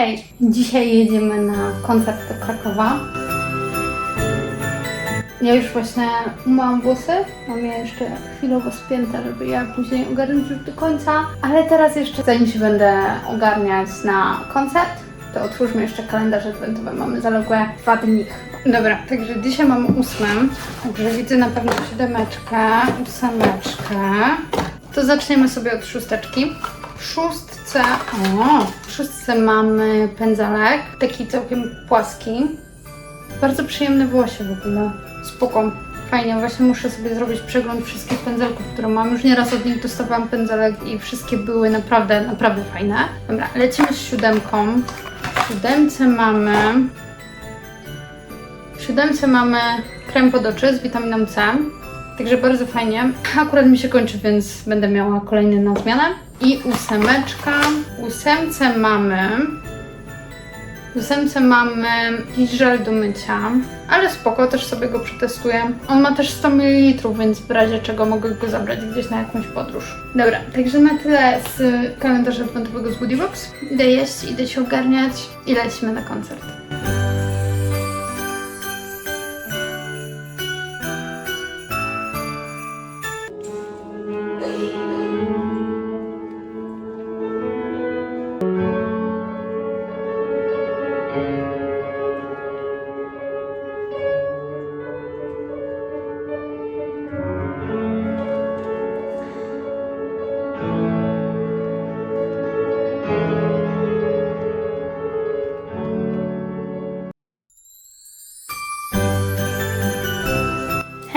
Hej, dzisiaj jedziemy na koncert do Krakowa. Ja już właśnie umyłam włosy, mam je jeszcze chwilowo spięte, żeby je później ogarnąć już do końca. Ale teraz jeszcze, zanim się będę ogarniać na koncert, to otwórzmy jeszcze kalendarz adwentowy. Mamy zaległe dwa dni. Dobra, także dzisiaj mamy ósmym, także widzę na pewno siódemeczkę, ósemeczkę. To zaczniemy sobie od szósteczki. W szóstce, o, w szóstce mamy pędzelek, taki całkiem płaski. Bardzo przyjemne włosie w ogóle. Spoko. Fajnie, właśnie muszę sobie zrobić przegląd wszystkich pędzelków, które mam. Już nieraz od nich dostawałam pędzelek i wszystkie były naprawdę, naprawdę fajne. Dobra, lecimy z siódemką. W siódemce mamy... W siódemce mamy krem pod oczy z witaminą C. Także bardzo fajnie. Akurat mi się kończy, więc będę miała kolejny na zmianę. I ósemeczka. Ósemce mamy ósemce mamy jakiś żel do mycia, ale spoko, też sobie go przetestuję. On ma też 100 ml, więc w razie czego mogę go zabrać gdzieś na jakąś podróż. Dobra, także na tyle z kalendarza adwentowego z Goodiebox. Idę jeść, idę się ogarniać i lecimy na koncert.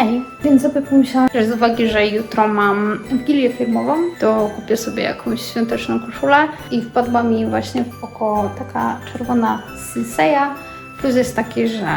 Hej, więc sobie pomyślałam, że z uwagi, że jutro mam wigilię firmową, to kupię sobie jakąś świąteczną koszulę i wpadła mi właśnie w oko taka czerwona Sinseya. Plus jest taki, że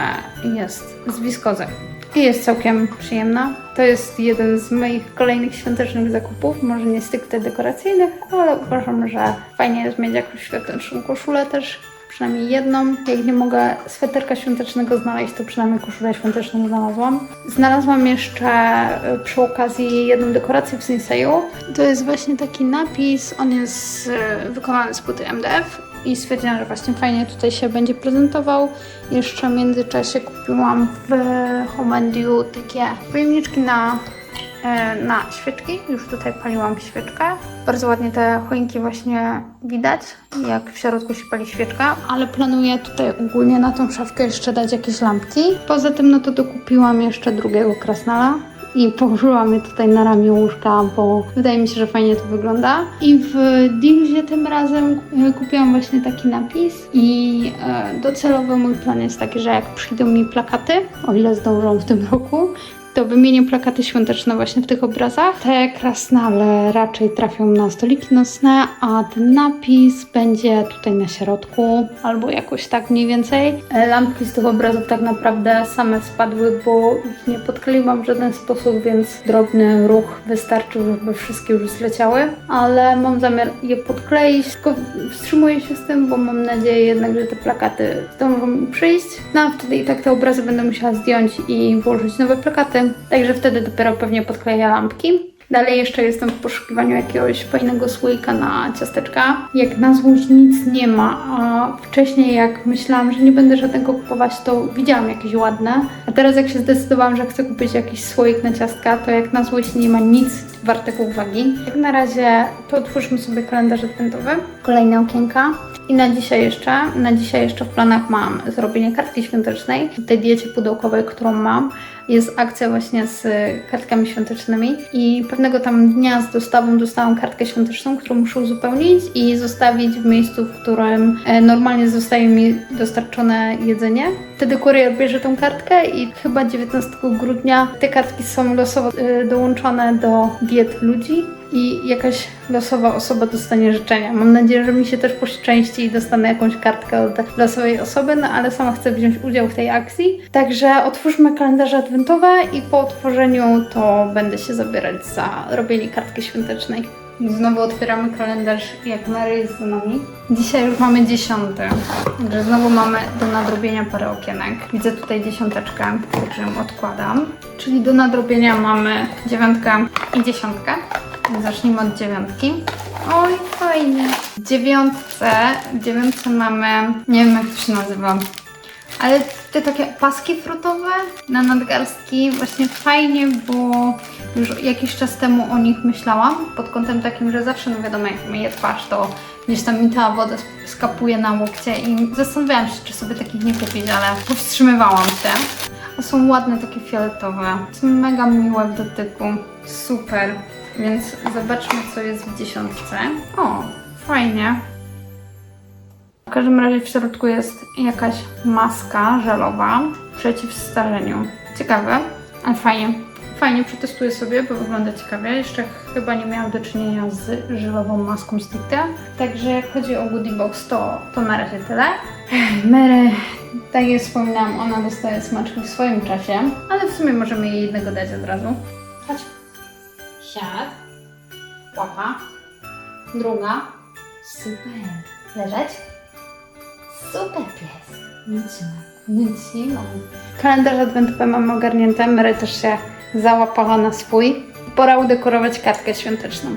jest z wiskozy. I jest całkiem przyjemna. To jest jeden z moich kolejnych świątecznych zakupów. Może nie stricte dekoracyjnych, ale uważam, że fajnie jest mieć jakąś świąteczną koszulę też przynajmniej jedną. Jak nie mogę sweterka świątecznego znaleźć, to przynajmniej koszulę świąteczną znalazłam. Znalazłam jeszcze e, przy okazji jedną dekorację w Sinseyu. To jest właśnie taki napis, on jest e, wykonany z płyty MDF i stwierdziłam, że właśnie fajnie tutaj się będzie prezentował. Jeszcze w międzyczasie kupiłam w Home You takie pojemniczki na na świeczki. Już tutaj paliłam świeczkę. Bardzo ładnie te choinki właśnie widać, jak w środku się pali świeczka, ale planuję tutaj ogólnie na tą szafkę jeszcze dać jakieś lampki. Poza tym no to dokupiłam jeszcze drugiego krasnala i położyłam je tutaj na ramię łóżka, bo wydaje mi się, że fajnie to wygląda. I w Dimsie tym razem e, kupiłam właśnie taki napis i e, docelowo mój plan jest taki, że jak przyjdą mi plakaty, o ile zdążą w tym roku, to wymienię plakaty świąteczne właśnie w tych obrazach. Te krasnale raczej trafią na stoliki nocne, a ten napis będzie tutaj na środku, albo jakoś tak mniej więcej. E, Lampki z tych obrazów tak naprawdę same spadły, bo ich nie podkleiłam w żaden sposób, więc drobny ruch wystarczył, żeby wszystkie już zleciały. Ale mam zamiar je podkleić, tylko wstrzymuję się z tym, bo mam nadzieję jednak, że te plakaty zdążą mi przyjść. No a wtedy i tak te obrazy będę musiała zdjąć i włożyć nowe plakaty. Także wtedy dopiero pewnie podkleję lampki. Dalej jeszcze jestem w poszukiwaniu jakiegoś fajnego słoika na ciasteczka. Jak na złość nic nie ma, a wcześniej jak myślałam, że nie będę żadnego kupować, to widziałam jakieś ładne. A teraz jak się zdecydowałam, że chcę kupić jakiś słoik na ciastka, to jak na złość nie ma nic wartego uwagi. Jak na razie to otwórzmy sobie kalendarz adwentowy. Kolejne okienka. I na dzisiaj jeszcze, na dzisiaj jeszcze w planach mam zrobienie kartki świątecznej. W tej diecie pudełkowej, którą mam, jest akcja właśnie z kartkami świątecznymi i pewnego tam dnia z dostawą dostałam kartkę świąteczną, którą muszę uzupełnić i zostawić w miejscu, w którym e, normalnie zostaje mi dostarczone jedzenie. Wtedy kurier bierze tą kartkę i chyba 19 grudnia te kartki są losowo e, dołączone do diet ludzi i jakaś losowa osoba dostanie życzenia. Mam nadzieję, że mi się też poszczęści i dostanę jakąś kartkę od losowej osoby, no ale sama chcę wziąć udział w tej akcji. Także otwórzmy kalendarze adwentowe i po otworzeniu to będę się zabierać za robienie kartki świątecznej. Znowu otwieramy kalendarz, jak Mary jest za nami. Dzisiaj już mamy dziesiąty, także znowu mamy do nadrobienia parę okienek. Widzę tutaj dziesiąteczkę, także ją odkładam. Czyli do nadrobienia mamy dziewiątkę i dziesiątkę. Zacznijmy od dziewiątki. Oj, fajnie. W dziewiątce, w dziewiątce mamy, nie wiem jak to się nazywa, ale te takie paski frutowe na nadgarstki właśnie fajnie, bo już jakiś czas temu o nich myślałam pod kątem takim, że zawsze, no wiadomo, jak myję twarz, to gdzieś tam mi ta woda sk- skapuje na łokcie i zastanawiałam się, czy sobie takich nie kupić, ale powstrzymywałam się. A są ładne, takie fioletowe. Są mega miłe w dotyku. Super. Więc zobaczmy, co jest w dziesiątce. O, fajnie. W każdym razie w środku jest jakaś maska żelowa przeciw starzeniu. Ciekawe, ale fajnie. Fajnie, przetestuję sobie, bo wygląda ciekawie. Jeszcze chyba nie miałam do czynienia z żelową maską stricte. Także jak chodzi o Goodie Box, to, to na razie tyle. Mary, tak jak wspominałam, ona dostaje smaczki w swoim czasie, ale w sumie możemy jej jednego dać od razu. Chodź. Siad. Łapa. Druga. Super. Leżeć. Super pies. Nie ma. Kalendarz adwentowy mamy ogarnięte. Mary też się załapała na swój. Pora udekorować kartkę świąteczną.